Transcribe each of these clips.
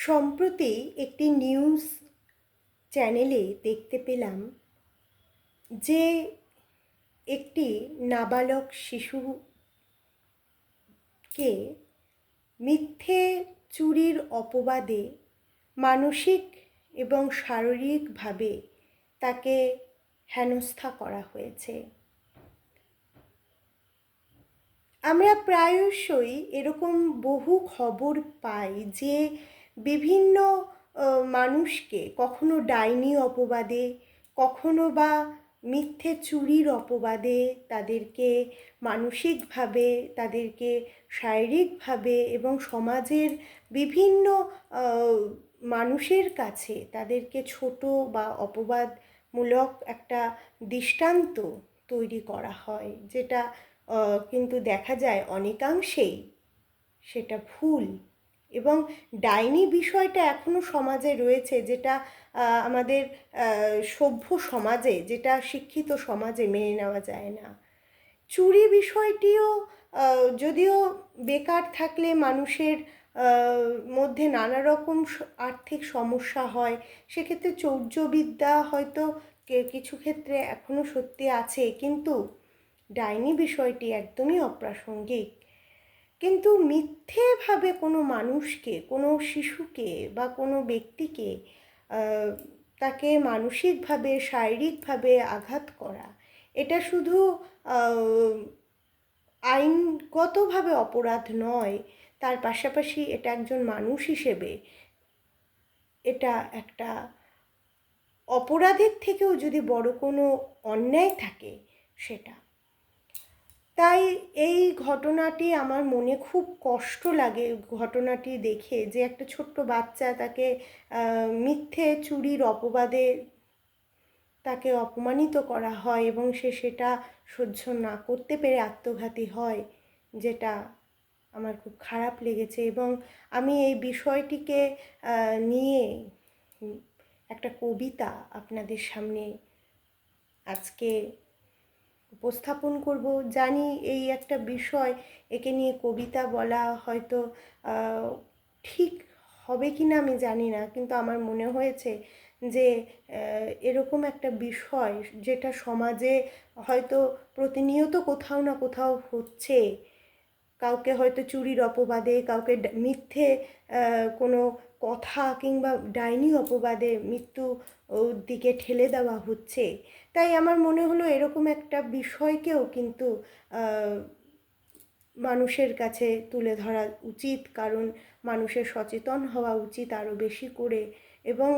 সম্প্রতি একটি নিউজ চ্যানেলে দেখতে পেলাম যে একটি নাবালক শিশুকে মিথ্যে চুরির অপবাদে মানসিক এবং শারীরিকভাবে তাকে হেনস্থা করা হয়েছে। আমরা প্রায়শই এরকম বহু খবর পাই যে বিভিন্ন মানুষকে কখনো ডাইনি অপবাদে, কখনো বা মিথ্যে চুরির অপবাদে তাদেরকে মানসিকভাবে, তাদেরকে শারীরিকভাবে এবং সমাজের বিভিন্ন মানুষের কাছে তাদেরকে ছোট বা অপবাদমূলক একটা দৃষ্টান্ত তৈরি করা হয়, যেটা কিন্তু দেখা যায় অনেকাংশেই সেটা ভুল। এবং ডাইনি বিষয়টা এখনও সমাজে রয়েছে যেটা আমাদের সভ্য সমাজে, যেটা শিক্ষিত সমাজে মেনে নেওয়া যায় না। চুরি বিষয়টিও যদিও বেকার থাকলে মানুষের মধ্যে নানা রকম আর্থিক সমস্যা হয়, সেক্ষেত্রে চৌর্যবিদ্যা হয়তো কিছু ক্ষেত্রে এখনও সত্যি আছে। কিন্তু ডাইনি বিষয়টি একদমই অপ্রাসঙ্গিক। কিন্তু মিথ্যেভাবে কোনো মানুষকে, কোনো শিশুকে বা কোনো ব্যক্তিকে তাকে মানসিকভাবে, শারীরিকভাবে আঘাত করা, এটা শুধু আইনগতভাবে অপরাধ নয়, তার পাশাপাশি এটা একজন মানুষ হিসেবে এটা একটা অপরাধের থেকেও যদি বড় কোনো অন্যায় থাকে সেটা। তাই এই ঘটনাটি আমার মনে খুব কষ্ট লাগে ঘটনাটি দেখে যে একটা ছোট্ট বাচ্চা তাকে মিথ্যে চুরির অপবাদে তাকে অপমানিত করা হয় এবং সে সেটা সহ্য না করতে পেরে আত্মঘাতী হয়, যেটা আমার খুব খারাপ লেগেছে। এবং আমি এই বিষয়টিকে নিয়ে একটা কবিতা আপনাদের সামনে আজকে উপস্থাপন করব, জানি এই একটা বিষয় একে নিয়ে কবিতা বলা হয়তো ঠিক হবে কি না আমি জানি না, কিন্তু আমার মনে হয়েছে যে এরকম একটা বিষয় যেটা সমাজে হয়তো প্রতিনিয়ত কোথাও না কোথাও হচ্ছে। কাউকে হয়তো চুরির অপবাদে, কাউকে মিথ্যে কোনো কথা কিংবা ডাইনি অপবাদে মৃত্যু দিকে ঠেলে দেওয়া হচ্ছে। তাই আমার মনে হলো এরকম একটা বিষয়কেও কিন্তু মানুষের কাছে তুলে ধরা উচিত। কারণ মানুষের সচেতন হওয়া উচিত আরও বেশি করে। এবং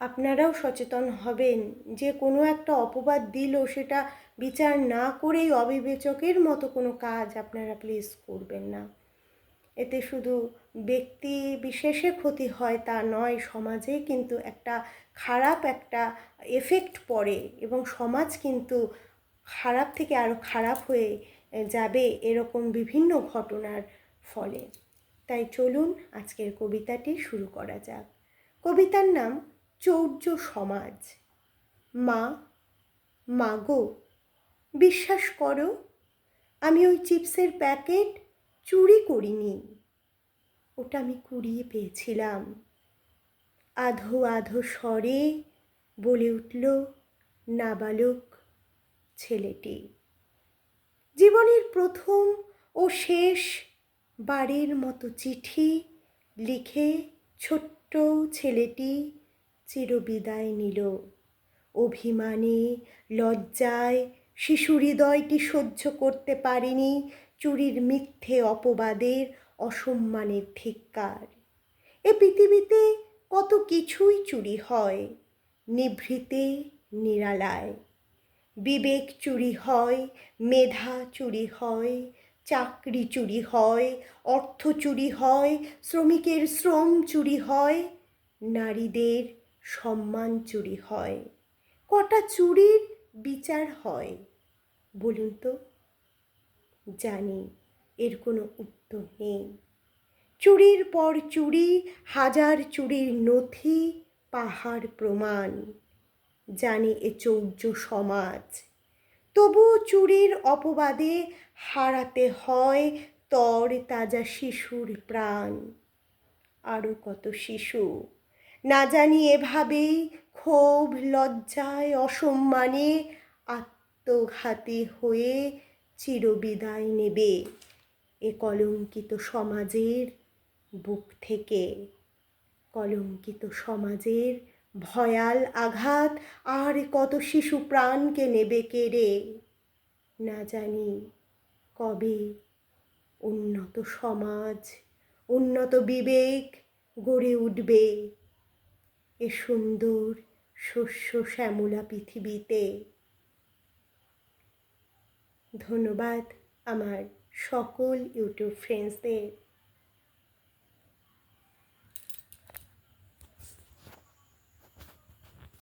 আপনারাও সচেতন হবেন। যে কোনো একটা অপবাদ দিল সেটা বিচার না করেই অবিবেচকের মতো কোনো কাজ আপনারা প্লিজ করবেন না। এতে শুধু ব্যক্তি বিশেষে ক্ষতি হয় তা নয়, সমাজে কিন্তু একটা খারাপ একটা এফেক্ট পড়ে এবং সমাজ কিন্তু খারাপ থেকে আরও খারাপ হয়ে যাবে এরকম বিভিন্ন ঘটনার ফলে। তাই চলুন আজকের কবিতাটি শুরু করা যাক। কবিতার নাম চৌর্য সমাজ। মা, মাগো, বিশ্বাস করো, আমি ওই চিপসের প্যাকেট চুরি করিনি। ওটা আমি কুড়িয়ে পেয়েছিলাম। আধো আধো স্বরে বলে উঠল নাবালক ছেলেটি। জীবনের প্রথম ও শেষ বারের মতো চিঠি লিখে ছোট্ট ছেলেটি চিরবিদায় নিল। অভিমানে, লজ্জায় শিশু হৃদয়টি সহ্য করতে পারেনি চুরির মিথ্যে অপবাদের অসম্মানের ধিক্কার। এ পৃথিবীতে কত কিছুই চুরি হয়, নিভৃতে, নিরালায়। বিবেক চুরি হয়, মেধা চুরি হয়, চাকরি চুরি হয়, অর্থ চুরি হয়, শ্রমিকের শ্রম চুরি হয়, নারীদের সম্মান চুরি হয়, কটা চুরির বিচার হয়, বলুন তো? জানি এর কোনো উত্তর নেই। চুরির পর চুরি, হাজার চুরির নথি, পাহাড় প্রমাণ। জানি এ চৌর্য সমাজ। তবু চুরির অপবাদে হারাতে হয় তর তাজা শিশুর প্রাণ। আরও কত শিশু না জানি এভাবেই ক্ষোভ, লজ্জায়, অসম্মানে আত্মঘাতী হয়ে চিরবিদায় নেবে এ কলঙ্কিত সমাজের বুক থেকে। কলঙ্কিত সমাজের ভয়াল আঘাত, আর কত শিশু প্রাণকে নেবে কেড়ে না জানি কবে উন্নত সমাজ, উন্নত বিবেক গড়ে উঠবে। এ সুন্দর শস্য শ্যামলা পৃথিবীতে। ধন্যবাদ আমার সকল ইউটিউব ফ্রেন্ডসদের